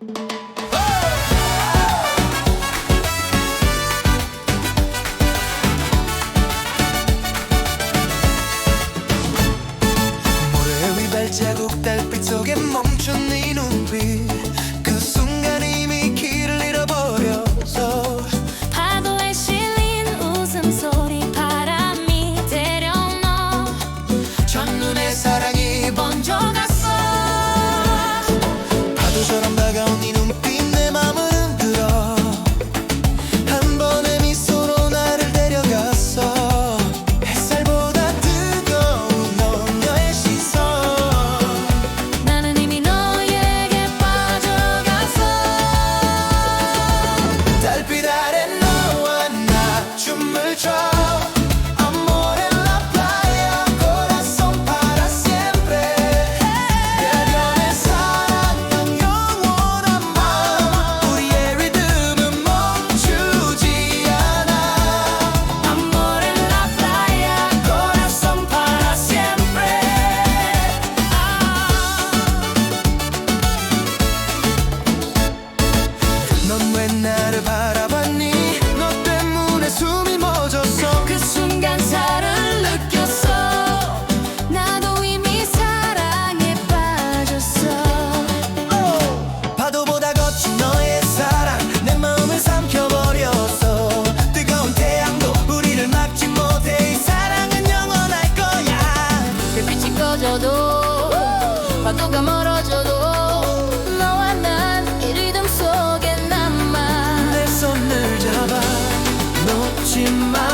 모래 위 발자국 달빛 속에 멈춘 네 눈빛. 그 순간 이미 길을 잃어버려서. 파도에 실린 웃음소리 바람이 데려넣어. 첫눈에 사랑이 번져갔어. 파도처럼 다가온 네 눈빛 멀어져도 파도가 멀어져도 너와 난 이 리듬 속에 남아. 내 손을 잡아 놓지 마.